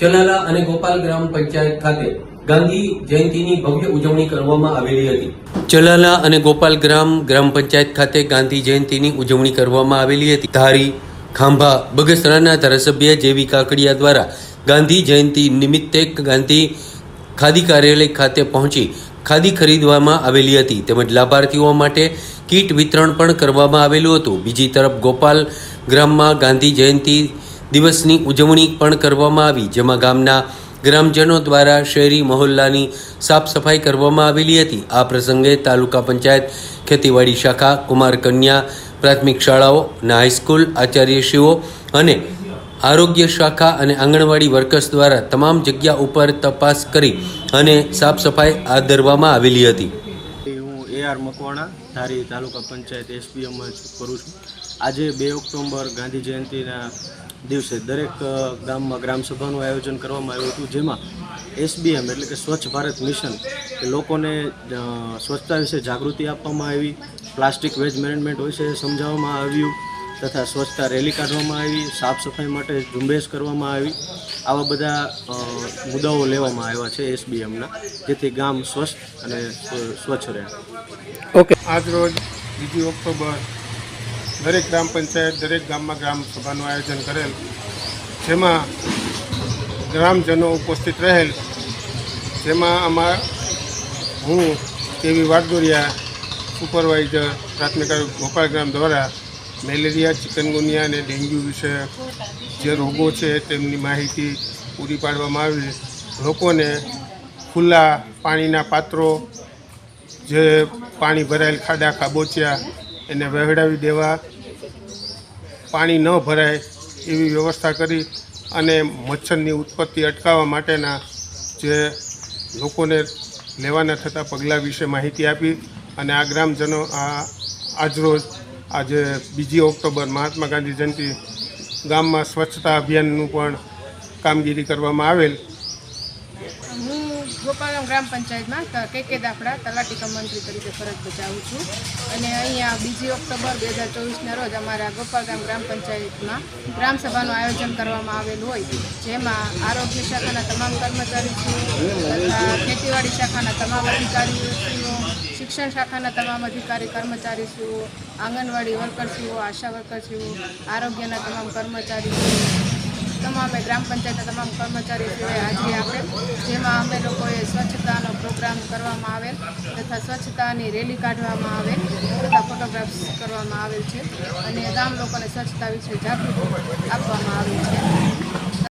ચલાલા અને ગોપાલ ગ્રામ પંચાયત ખાતે ગાંધી જયંતિની ભવ્ય ઉજવણી કરવામાં આવેલી હતી. ચલાલા અને ગોપાલ ગ્રામ ગ્રામ પંચાયત ખાતે ગાંધી જયંતિની ઉજવણી કરવામાં આવેલી હતી. ધારી, ખાંભા, બગસરાના ધારાસભ્ય જેવી કાકડિયા દ્વારા ગાંધી જયંતિ નિમિત્તે ગાંધી ખાદી કાર્યાલય ખાતે પહોંચી ખાદી ખરીદવામાં આવેલી હતી. તેમજ લાભાર્થીઓ માટે કીટ વિતરણ પણ કરવામાં આવેલું હતું. બીજી તરફ ગોપાલ ગ્રામમાં ગાંધી જયંતિ દિવસની ઉજવણી પણ કરવામાં આવી, જેમાં ગામના ગ્રામજનો દ્વારા શહેરી મહોલ્લાની સાફ સફાઈ કરવામાં આવેલી હતી. આ પ્રસંગે તાલુકા પંચાયત, ખેતીવાડી શાખા કુમાર કન્યા પ્રાથમિક શાળાઓના હાઈસ્કૂલ, આચાર્યશ્રીઓ અને આરોગ્ય શાખા અને આંગણવાડી વર્કર્સ દ્વારા તમામ જગ્યા ઉપર તપાસ કરી અને સાફ સફાઈ હાથ ધરવામાં આવેલી હતી. હું A R Makwana, Dhari taluka panchayat SPM કરું છું. આજે બે ઓક્ટોબર ગાંધી જયંતિના દિવસે દરેક ગામમાં ગ્રામસભાનું આયોજન કરવામાં આવ્યું હતું જેમાં એસબીએમ એટલે કે સ્વચ્છ ભારત મિશન એ લોકોને સ્વચ્છતા વિશે જાગૃતિ આપવામાં આવી પ્લાસ્ટિક વેજ મેનેજમેન્ટ વિશે સમજાવવામાં આવ્યું તથા સ્વચ્છતા રેલી કાઢવામાં આવી સાફ સફાઈ માટે ઝુંબેશ કરવામાં આવી આવા બધા મુદ્દાઓ લેવામાં આવ્યા છે એસબીએમના જેથી ગામ સ્વસ્થ અને સ્વચ્છ રહે. આજ રોજ બીજી ઓક્ટોબર દરેક ગ્રામ પંચાયત, દરેક ગામમાં ગ્રામ સભાનું આયોજન કરેલ. જેમાં ગ્રામજનો ઉપસ્થિત રહેલ. જેમાં આમાં હું, કેવી વાટદોરિયા સુપરવાઇઝર, પ્રાથમિક આરોગ્ય ગોપાલ ગ્રામ દ્વારા મેલેરિયા, ચિકનગુનિયા અને ડેન્ગ્યુ વિશે જે રોગો છે તેમની માહિતી પૂરી પાડવામાં આવી લોકોને ખુલ્લા પાણીના પાત્રો, જે પાણી ભરાયેલ ખાડા, ખાબોચિયા એને વહેવડાવી દેવા પાણી ન ભરાય એવી વ્યવસ્થા કરી અને મચ્છરની ઉત્પત્તિ અટકાવવા માટેના જે લોકોને લેવાના થતા પગલાં વિશે માહિતી આપી અને આ ગ્રામજનો આ આજરોજ આજે બીજી ઓક્ટોબર મહાત્મા ગાંધી જયંતિ ગામમાં સ્વચ્છતા અભિયાનનું પણ કામગીરી કરવામાં આવેલ હું ગોપાલગામ ગ્રામ પંચાયતમાં કે દાફડા તલાટી કમ મંત્રી તરીકે ફરજ બજાવું છું. અને અહીંયા બીજી ઓક્ટોબર બે હજાર ચોવીસના રોજ અમારા ગોપાલગામ ગ્રામ પંચાયતમાં ગ્રામસભાનું આયોજન કરવામાં આવેલું હોય, જેમાં આરોગ્ય શાખાના તમામ કર્મચારીશ્રીઓ તથા ખેતીવાડી શાખાના તમામ અધિકારીઓ શિક્ષણ શાખાના તમામ અધિકારી કર્મચારીશ્રીઓ આંગણવાડી વર્કરશ્રીઓ આશા વર્કરશ્રીઓ આરોગ્યના તમામ કર્મચારીશ્રીઓ તમામે ગ્રામ પંચાયતના તમામ કર્મચારીઓએ હાજરી આપેલ, જેમાં અમે લોકોએ સ્વચ્છતાનો પ્રોગ્રામ કરવામાં આવેલ તથા સ્વચ્છતાની રેલી કાઢવામાં આવેલ તથા ફોટોગ્રાફ્સ કરવામાં આવેલ છે. અને ગામ લોકોને સ્વચ્છતા વિશે જાગૃતિ આપવામાં આવેલ છે.